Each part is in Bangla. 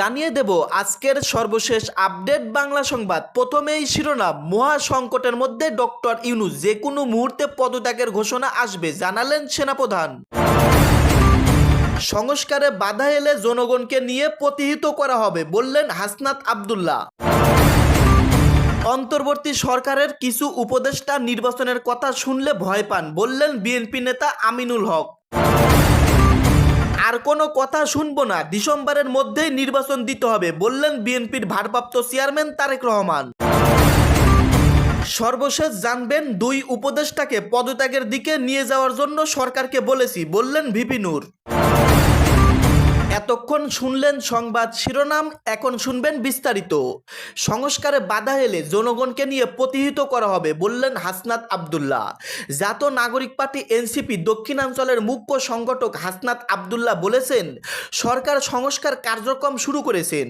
জানিয়ে দেব আজকের সর্বশেষ আপডেট বাংলা সংবাদ। প্রথমেই শিরোনাম, মহা সংকটের মধ্যে ডক্টর ইউনুস যে কোনো মুহূর্তে পদত্যাগের ঘোষণা আসবে, জানালেন সেনাপ্রধান। সংস্কারে বাধা এলে জনগণকে নিয়ে প্রতিহিত করা হবে, বললেন হাসনাত আবদুল্লাহ। অন্তর্বর্তী সরকারের কিছু উপদেষ্টা নির্বাচনের কথা শুনলে ভয় পান, বললেন বিএনপি নেতা আমিনুল হক। কোনো কথা শুনব না। ডিসেম্বরের মধ্যেই নির্বাচন দিতে হবে, বললেন বিএনপির ভারপ্রাপ্ত চেয়ারম্যান তারেক রহমান। সর্বশেষ জানবেন দুই উপদেষ্টাকে পদত্যাগের দিকে নিয়ে যাওয়ার জন্য সরকারকে বলেছি, বললেন ভিপি নূর। এতক্ষণ শুনলেন সংবাদ শিরোনাম, এখন শুনবেন বিস্তারিত। সংস্কারে বাধা এলে জনগণকে নিয়ে প্রতিহিত করা হবে, বললেন হাসনাত আবদুল্লাহ। জাত নাগরিক পার্টি এনসিপি দক্ষিণাঞ্চলের মুখ্য সংগঠক হাসনাত আবদুল্লাহ বলেছেন, সরকার সংস্কার কার্যক্রম শুরু করেছেন।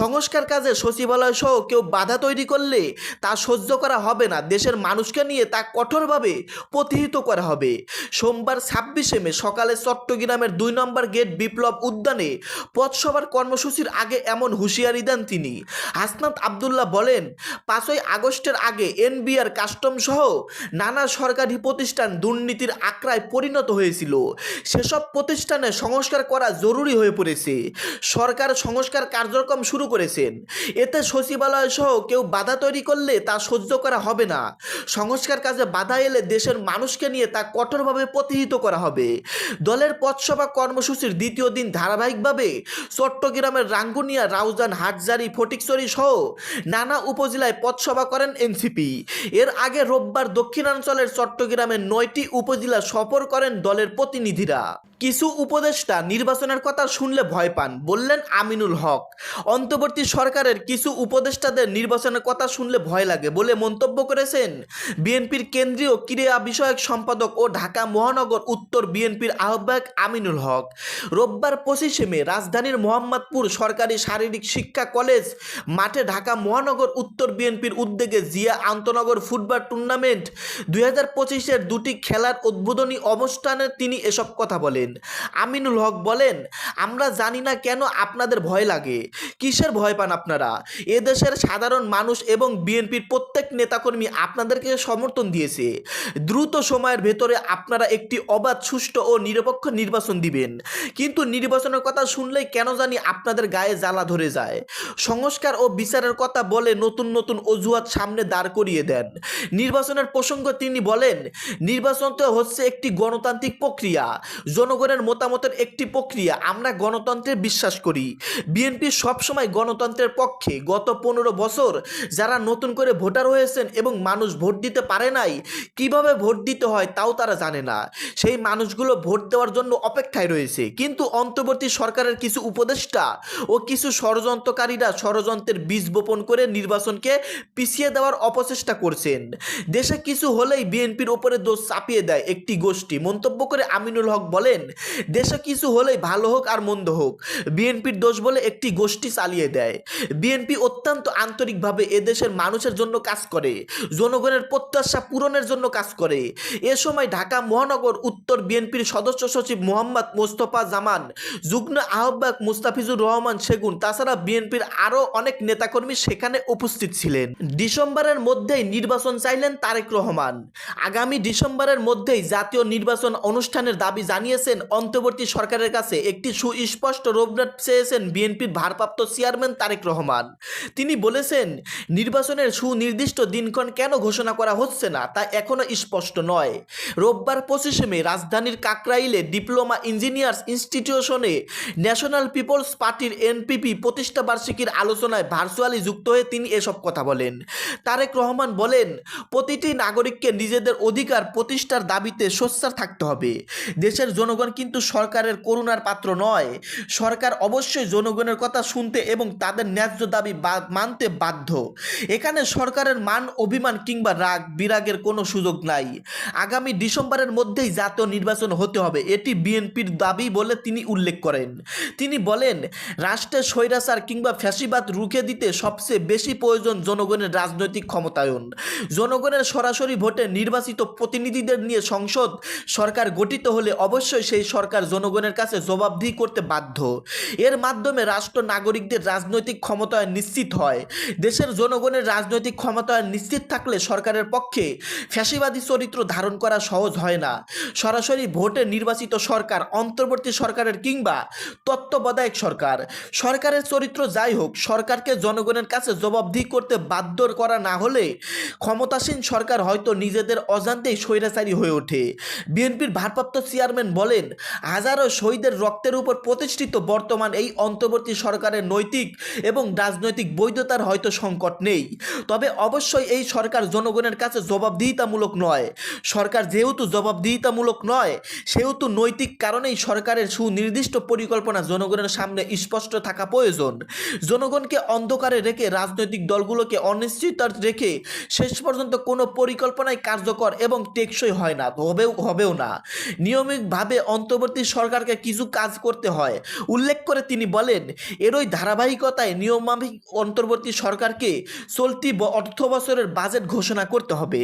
সংস্কার কাজে সচিবালয় সহ কেউ বাধা তৈরি করলে তা সহ্য করা হবে না, দেশের মানুষকে নিয়ে তা কঠোরভাবে প্রতিহিত করা হবে। সোমবার ছাব্বিশে মে সকালে চট্টগ্রামের দুই নম্বর গেট বিপ্লব উদ্যানে পথসভার কর্মসূচির আগে এমন হুঁশিয়ারি দেন তিনি। হাসনাত আবদুল্লাহ বলেন, পাঁচই আগস্টের আগে এনবিআর কাস্টম সহ নানা সরকারি প্রতিষ্ঠান দুর্নীতির আক্রায় পরিণত হয়েছিল। সেসব প্রতিষ্ঠানে সংস্কার করা জরুরি হয়ে পড়েছে। সরকার সংস্কার কার্যক্রম শুরু করেছেন। এতে সচিবালয় সহ কেউ বাধা তৈরি করলে তা সহ্য করা হবে না। সংস্কার কাজে বাধা এলে দেশের মানুষকে নিয়ে তা কঠোরভাবে প্রতিহিত করা হবে। দলের পথসভা কর্মসূচির দ্বিতীয় দিন ধারাবাহিকভাবে চট্টগ্রামের রাঙ্গুনিয়া, রাউজান, হাটজারি, ফটিকছড়ি সহ নানা উপজেলায় পথসভা করেন এনসিপি। এর আগে রোববার দক্ষিণাঞ্চলের চট্টগ্রামের নয়টি উপজেলা সফর করেন দলের প্রতিনিধিরা। কিছু উপদেষ্টা নির্বাচনের কথা শুনলে ভয় পান, বললেন আমিনুল হক। অন্তর্বর্তী সরকারের কিছু উপদেষ্টাদের নির্বাচনের কথা শুনলে ভয় লাগে বলে মন্তব্য করেছেন বিএনপির কেন্দ্রীয় ক্রীড়া বিষয়ক সম্পাদক ও ঢাকা মহানগর উত্তর বিএনপির আহ্বায়ক আমিনুল হক। রোববার পঁচিশে মে রাজধানীর মোহাম্মদপুর সরকারি শারীরিক শিক্ষা কলেজ, মাঠে ঢাকা মহানগর উত্তর বিএনপির উদ্যোগে জিয়া আন্তনগর ফুটবল টুর্নামেন্ট। দুই হাজার পঁচিশের দুটি খেলার উদ্বোধনী অবস্থানে তিনি এসব কথা বলেন। আমিনুল হক বলেন, আমরা জানি না কেন আপনাদের ভয় লাগে। কিসের ভয় পান আপনারা? এদেশের সাধারণ মানুষ এবং বিএনপির প্রত্যেক নেতাকর্মী আপনাদেরকে সমর্থন দিয়েছে। দ্রুত সময়ের ভেতরে আপনারা একটি অবাধ, সুষ্ঠু ও নিরপেক্ষ নির্বাচন দিবেন। কিন্তু নির্বাচনের কথা শুনলেই কেন জানি আপনাদের গায়ে জ্বালা ধরে যায়। সংস্কার ও বিচারের কথা বলে নতুন নতুন অজুহাত সামনে দাঁড় করিয়ে দেন। নির্বাচনের প্রসঙ্গ তিনি বলেন, নির্বাচন তো হচ্ছে একটি গণতান্ত্রিক প্রক্রিয়া। জনগণের মতামতের একটি প্রক্রিয়া। আমরা গণতন্ত্রে বিশ্বাস করি। বিএনপি সবসময় গণতন্ত্রের পক্ষে গত পনেরো বছর যারা নতুন করে ভোটার হয়েছেন এবং মানুষ ভোট দিতে পারে নাই, কীভাবে ভোট দিতে হয় তাও তারা জানে না। সেই মানুষগুলো ভোট দেওয়ার জন্য অপেক্ষায় রয়েছে। কিন্তু অন্তর্বর্তী সরকারের কিছু উপদেষ্টা ও কিছু ষড়যন্ত্রকারীরা ষড়যন্ত্রের বীজ বপন করে নির্বাচনকে পিছিয়ে দেওয়ার অপচেষ্টা করছেন। দেশে কিছু হলেই বিএনপির উপরে দোষ চাপিয়ে দেয় একটি গোষ্ঠী। মন্তব্য করে আমিনুল হক বলেন, দেশে কিছু হলেই ভালো হোক আর মন্দ হোক। বিএনপির দোষ বলে একটি গোষ্ঠী চালিয়ে দেয়। বিএনপি অত্যন্ত আন্তরিকভাবে এদেশের মানুষের জন্য কাজ করে, জনগণের প্রত্যাশা পূরণের জন্য কাজ করে। এ সময় ঢাকা মহানগর উত্তর বিএনপির সদস্য সচিব মোহাম্মদ মোস্তফা জামান, যুগ্ম আহ্বায়ক মুস্তাফিজুর রহমান সেগুন, তাছাড়া বিএনপির আরও অনেক নেতাকর্মী সেখানে উপস্থিত ছিলেন। ডিসেম্বরের মধ্যেই নির্বাচন চাইলেন তারেক রহমান। আগামী ডিসেম্বরের মধ্যেই জাতীয় নির্বাচন অনুষ্ঠানের দাবি জানিয়েছেন অন্তর্বর্তী সরকারের কাছে। একটি সুস্পষ্ট রোডম্যাপ চেয়েছেন বিএনপির ভারপ্রাপ্ত চেয়ারম্যান তারেক রহমান। তিনি বলেছেন, নির্বাচনের সুনির্দিষ্ট দিনক্ষণ কেন ঘোষণা করা হচ্ছে না তা এখনও স্পষ্ট নয়। রোববার পঁচিশে মে রাজধানীর কাকরাইলে ডিপ্লোমা ইঞ্জিনিয়ার্স ইনস্টিটিউশনে ন্যাশনাল পিপলস পার্টির এনপিপি প্রতিষ্ঠা বার্ষিকীর আলোচনায় ভার্চুয়ালি যুক্ত হয়ে তিনি এসব কথা বলেন। তারেক রহমান বলেন, প্রতিটি নাগরিককে নিজেদের অধিকার প্রতিষ্ঠার দাবিতে সোচ্চার থাকতে হবে। দেশের জনগণ কিন্তু সরকারের করুণার পাত্র নয়। সরকার অবশ্যই জনগণের কথা শুনতে এবং তাদের ন্যায্য দাবি মানতে বাধ্য। এখানে সরকারের মান, অভিমান কিংবা রাগ, বিরাগের কোনো সুযোগ নাই। আগামী ডিসেম্বরের মধ্যেই জাতীয় নির্বাচন হতে হবে, এটি বিএনপির দাবি বলে তিনি উল্লেখ করেন। তিনি বলেন, রাষ্ট্রের স্বৈরাচার কিংবা ফ্যাসিবাদ রুখে দিতে সবচেয়ে বেশি প্রয়োজন জনগণের রাজনৈতিক ক্ষমতায়ন। জনগণের সরাসরি ভোটে নির্বাচিত প্রতিনিধিদের নিয়ে সংসদ সরকার গঠিত হলে অবশ্যই সেই সরকার জনগণের কাছে জবাবদিহি করতে বাধ্য। এর মাধ্যমে রাষ্ট্র নাগরিকদের রাজনৈতিক ক্ষমতায়ন নিশ্চিত হয়। দেশের জনগণের রাজনৈতিক ক্ষমতায়ন নিশ্চিত থাকলে সরকারের পক্ষে ফ্যাসিবাদী চরিত্র ধারণ করা সহজ হয় না। সরাসরি ভোটে নির্বাচিত সরকার, অন্তর্বর্তী সরকারের কিংবা তত্ত্বাবধায়ক সরকার। সরকারের চরিত্র যাই হোক, সরকারকে জনগণের কাছে জবাবদিহি করতে বাধ্য করা না হলে ক্ষমতাসীন সরকার হয়তো নিজেদের অজান্তেই স্বৈরাচারী হয়ে ওঠে। বিএনপির ভারপ্রাপ্ত চেয়ারম্যান বলেন, হাজারো শহীদের রক্তের উপর প্রতিষ্ঠিত বর্তমান এই অন্তর্বর্তী সরকারের নৈতিক এবং রাজনৈতিক বৈধতার হয়তো সংকট নেই। তবে অবশ্যই এই সরকার জনগণের কাছে জবাবদিহিতামূলক নয়। সরকার যেহেতু জবাবদিহিতামূলক নয়, সেহেতু নৈতিক কারণেই সরকারের সুনির্দিষ্ট পরিকল্পনা জনগণের সামনে স্পষ্ট থাকা প্রয়োজন। জনগণকে অন্ধকারে রেখে রাজনৈতিক দলগুলোকে অনিশ্চিত রেখে শেষ পর্যন্ত কোনো পরিকল্পনাই কার্যকর এবং টেকসই হয় না, হবেও হবেও না। নিয়মিতভাবে অন্তর্বর্তী সরকারকে কিছু কাজ করতে হয়। উল্লেখ করে তিনি বলেন, এরই ধারাবাহিকতায় নিয়মাফিক অন্তর্বর্তী সরকারকে চলতি অর্থ বছরের বাজেট ঘোষণা করতে হবে।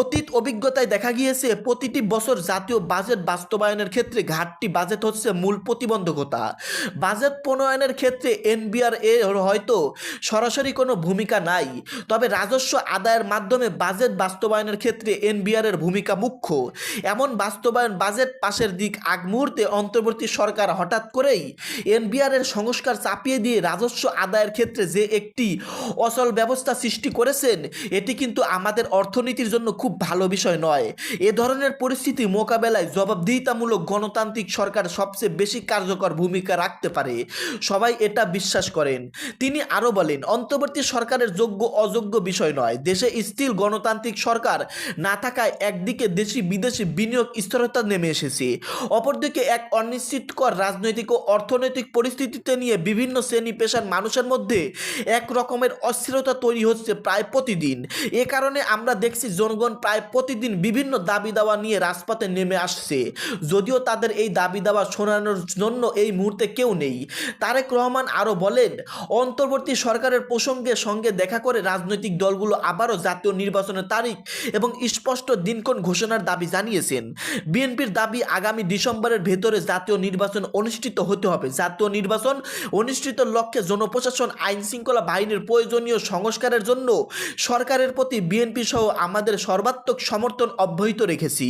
অতীত অভিজ্ঞতায় দেখা গিয়েছে, প্রতিটি বছর জাতীয় বাজেট বাস্তবায়নের ক্ষেত্রে ঘাটতি বাজেট হচ্ছে মূল প্রতিবন্ধকতা। বাজেট প্রণয়নের ক্ষেত্রে এনবিআর এর হয়তো সরাসরি কোনো ভূমিকা নাই, তবে রাজস্ব আদায়ের মাধ্যমে বাজেট বাস্তবায়নের ক্ষেত্রে এনবিআর এর ভূমিকা মুখ্য। এমন বাস্তবায়ন বাজেট পাশের দিক আগ মুহূর্তে অন্তর্বর্তী সরকার হঠাৎ করেই এনবিআর এর সংস্কার চাপিয়ে দিয়ে রাজস্ব আদায়ের ক্ষেত্রে যে একটি অচল ব্যবস্থা সৃষ্টি করেছেন, এটি কিন্তু আমাদের অর্থনীতির জন্য খুব ভালো বিষয় নয়। এ ধরনের পরিস্থিতি মোকাবেলায় জবাবদিহিতামূলক গণতান্ত্রিক সরকার সবচেয়ে বেশি কার্যকর ভূমিকা রাখতে পারে। সবাই এটা বিশ্বাস করেন। তিনি আরও বলেন, অন্তর্বর্তী সরকারের যোগ্য অযোগ্য বিষয় নয়। দেশে স্থির গণতান্ত্রিক সরকার না থাকায় একদিকে দেশি বিদেশি বিনিয়োগ স্থিরতা নেমে এসেছে। অপরদিকে এক অনিশ্চিতকর রাজনৈতিক ও অর্থনৈতিক পরিস্থিতিতে নিয়ে বিভিন্ন শ্রেণি পেশার মানুষের মধ্যে এক রকমের অস্থিরতা তৈরি হচ্ছে প্রায় প্রতিদিন। এ কারণে আমরা দেখছি জনগণ প্রায় প্রতিদিন বিভিন্ন দাবি দাওয়া নিয়ে রাজপথে নেমে আসছে। যদিও তাদের এই দাবি দাওয়া শোনানোর জন্য এই মুহূর্তে কেউ নেই। তারেক রহমান আরও বলেন, অন্তর্বর্তী সরকারের প্রসঙ্গে সঙ্গে দেখা করে রাজনৈতিক দলগুলো আবারও জাতীয় নির্বাচনের তারিখ এবং স্পষ্ট দিনক্ষণ ঘোষণার দাবি জানিয়েছেন। বিএনপির দাবি আগামী ডিসেম্বরের ভেতরে জাতীয় নির্বাচন অনুষ্ঠিত হতে হবে। জাতীয় নির্বাচন অনুষ্ঠিত লক্ষ্যে জনপ্রশাসন আইন শৃঙ্খলা বাহিনীর প্রয়োজনীয় সংস্কারের জন্য সরকারের প্রতি বিএনপি সহ আমাদের সর্বাত্মক সমর্থন অব্যাহত রেখেছি।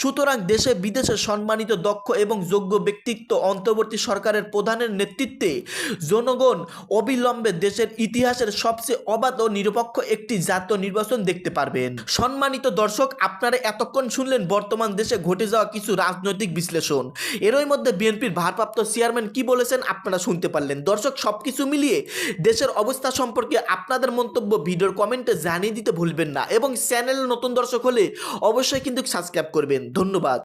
সুতরাং দেশে বিদেশে সম্মানিত, দক্ষ এবং যোগ্য ব্যক্তিত্ব অন্তর্বর্তী সরকারের প্রধানের নেতৃত্বে জনগণ অবিলম্বে দেশের ইতিহাসের সবচেয়ে অবাধ ও নিরপেক্ষ একটি জাতীয় নির্বাচন দেখতে পারবেন। সম্মানিত দর্শক, আপনারা এতক্ষণ শুনলেন বর্তমান দেশে ঘটে যাওয়া কিছু রাজনৈতিক বিশ্লেষণ। এরই মধ্যে বিএনপির ভারপ্রাপ্ত চেয়ারম্যান কি বলেছেন আপনারা শুনতে পারলেন। দর্শক সবকিছু মিলিয়ে দেশের অবস্থা সম্পর্কে আপনাদের মন্তব্য ভিডিওর কমেন্টে জানিয়ে দিতে ভুলবেন না। এবং চ্যানেল নতুন দর্শক হলে অবশ্যই কিন্তু সাবস্ক্রাইব করবেন। ধন্যবাদ।